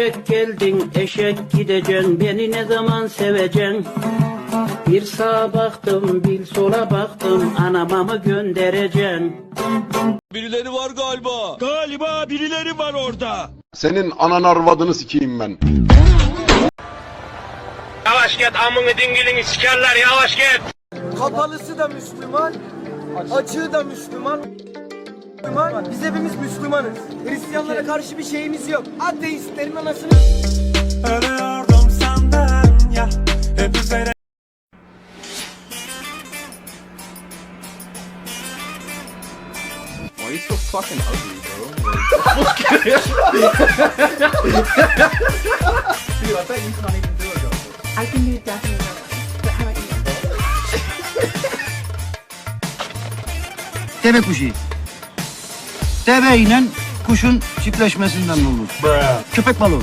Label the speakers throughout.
Speaker 1: Eşek geldin eşek gideceksin beni ne zaman seveceksin Bir sağa baktım bir sola baktım anama mı göndereceksin
Speaker 2: Birileri var galiba. Galiba birileri var orada.
Speaker 3: Senin anan arvadını sikeyim ben.
Speaker 4: Yavaş git amını dingilini sikerler yavaş git.
Speaker 5: Kapalısı da Müslüman, açığı da Müslüman. Müslüman. Biz hepimiz Müslümanız. Hristiyanlara karşı bir şeyimiz yok. Ateistlerin anasını...
Speaker 6: Ölüyordum senden ya Hep üzere
Speaker 7: I can do definitely. But how about you?
Speaker 8: Deve kuşu. Deve ile kuşun çiftleşmesinden olur. Köpek balığı.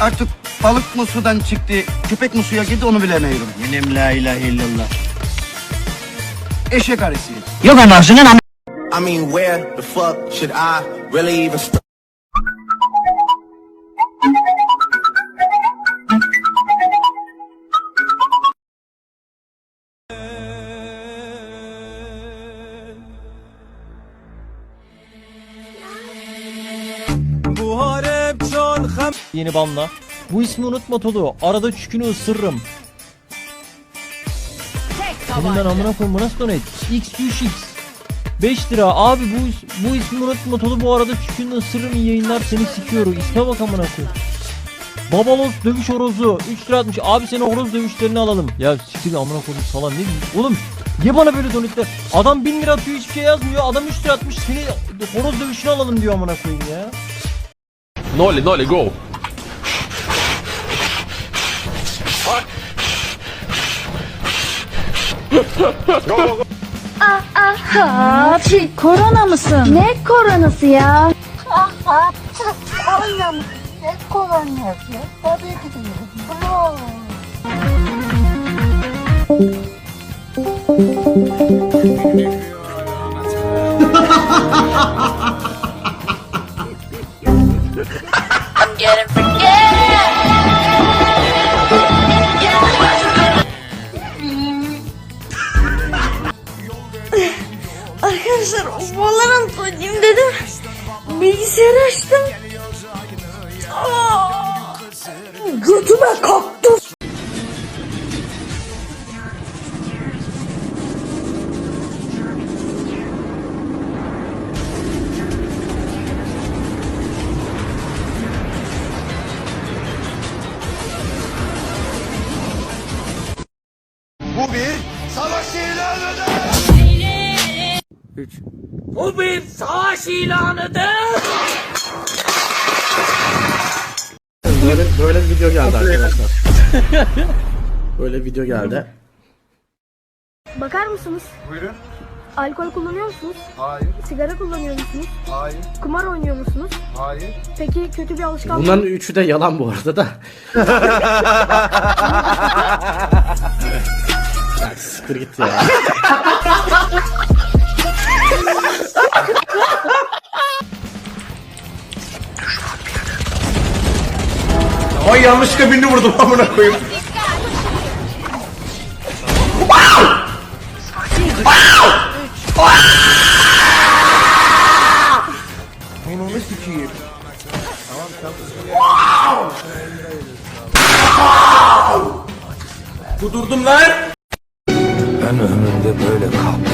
Speaker 8: Artık balık mı sudan çıktı, köpek mi suya girdi onu bilemiyorum. Yenem la ilahe illallah. Eşek arısı. Yok anasının am...
Speaker 9: I mean, where the fuck should I really even start?
Speaker 10: Yeni banla. Bu ismi unutma Tolu. Arada çükünü ısırırım. Senin ben amına bu nasıl donate? X3X. 5 lira. Abi bu is- bu ismi unutma Tolu. Bu arada çükünü ısırırım iyi yayınlar seni sikiyor. İsme bak amına koyayım. Babalos dövüş horozu 3 lira atmış. Abi seni horoz dövüşlerini alalım. Ya siktir amına koyayım salam ne diyeyim? Oğlum Niye bana böyle donetler? Adam 1000 lira atıyor hiçbir şey yazmıyor. Adam 3 lira atmış seni horoz dövüşünü alalım diyor amına koyayım ya.
Speaker 2: Nolly, Nolly, go.
Speaker 7: Abi korona mısın? Ne koronası ya? korona mı? Ne koronası? Tabii ki de.
Speaker 11: Arkadaşlar Valorant oynayayım dedim. Bilgisayarı açtım. Aa, götüme kalktı.
Speaker 9: Bu bir savaş ilanıdır.
Speaker 5: Böyle, böyle bir video geldi arkadaşlar. böyle video geldi.
Speaker 7: Bakar mısınız? Buyurun. Alkol kullanıyor musunuz?
Speaker 5: Hayır,
Speaker 7: Sigara kullanıyor musunuz?
Speaker 5: hayır,
Speaker 7: Kumar oynuyor musunuz?
Speaker 5: hayır.
Speaker 7: Peki kötü bir alışkanlık
Speaker 5: Bunların üçü de yalan bu arada da. ya siktir git ya. Ay yanlışlıkla birini vurdum amına koyayım. Kudurdum lan.
Speaker 9: Ben ömrümde böyle kahpeyi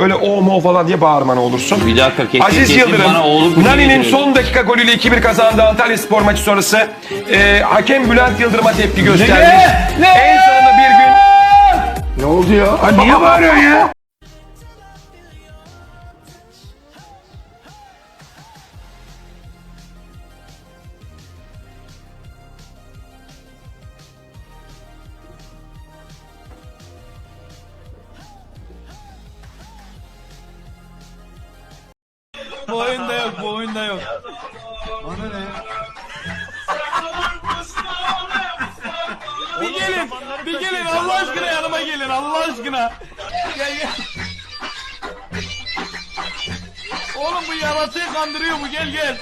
Speaker 3: Öyle
Speaker 6: o mo falan diye bağırmana olursun.
Speaker 4: Bir dakika kesin
Speaker 6: Aziz
Speaker 4: kesin
Speaker 6: Yıldırım,
Speaker 4: bana oğlum
Speaker 6: Nani'nin son dakika golüyle 2-1 kazandığı Antalya Spor maçı sonrası e, hakem Bülent Yıldırım'a tepki göstermiş. En sonunda bir gün... Ne oldu ya? Ha, niye bağırıyorsun ya?
Speaker 2: Bu oyunda yok bu oyunda yok. Bir gelin, bir gelin Allah aşkına yanıma gelin Allah aşkına. Gel gel. Oğlum bu yaratığı kandırıyor bu gel gel.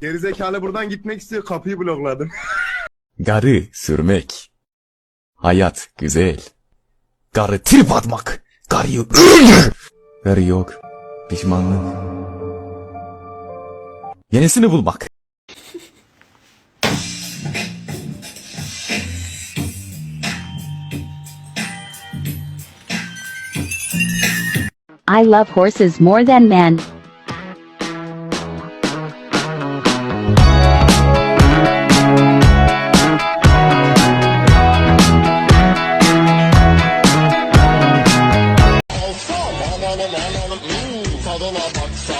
Speaker 6: Gerizekalı buradan gitmek istiyor kapıyı blokladım.
Speaker 2: Garı sürmek. Hayat güzel. Garı trip atmak. Garıyı öldür. Garı yok. Pişmanlık. Yenisini bulmak.
Speaker 11: I love horses more than men.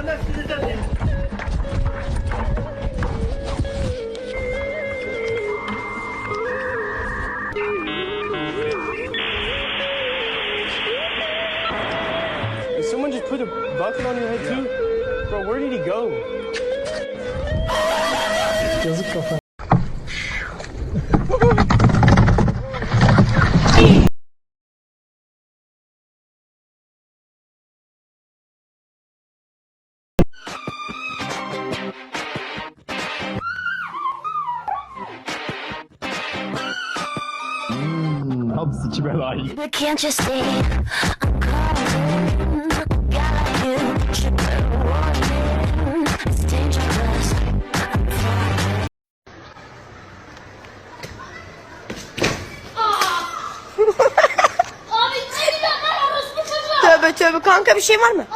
Speaker 5: Someone just put a bucket on your head too? Bro, where did he go?
Speaker 11: Warning. It's dangerous.
Speaker 7: Tövbe tövbe kanka bir şey var mı?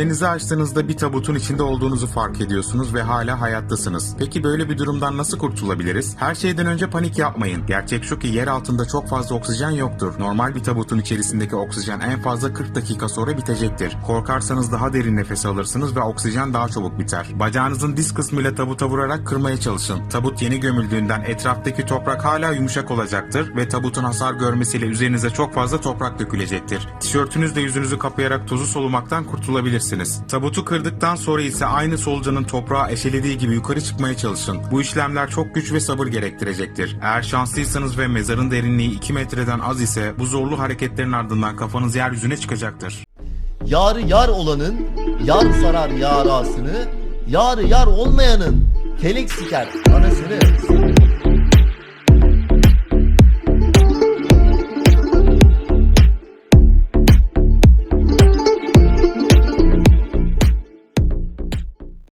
Speaker 12: Gözlerinizi açtığınızda bir tabutun içinde olduğunuzu fark ediyorsunuz ve hala hayattasınız. Peki böyle bir durumdan nasıl kurtulabiliriz? Her şeyden önce panik yapmayın. Gerçek şu ki yer altında çok fazla oksijen yoktur. Normal bir tabutun içerisindeki oksijen en fazla 40 dakika sonra bitecektir. Korkarsanız daha derin nefes alırsınız ve oksijen daha çabuk biter. Bacağınızın diz kısmıyla tabuta vurarak kırmaya çalışın. Tabut yeni gömüldüğünden etraftaki toprak hala yumuşak olacaktır ve tabutun hasar görmesiyle üzerinize çok fazla toprak dökülecektir. Tişörtünüzle yüzünüzü kapayarak tozu solumaktan kurtulabilirsiniz. Tabutu kırdıktan sonra ise aynı solucanın toprağa eşelediği gibi yukarı çıkmaya çalışın. Bu işlemler çok güç ve sabır gerektirecektir. Eğer şanslıysanız ve mezarın derinliği 2 metreden az ise bu zorlu hareketlerin ardından kafanız yeryüzüne çıkacaktır.
Speaker 8: Yarı yar olanın yar sarar yarasını, yarı yar olmayanın felek siker anasını.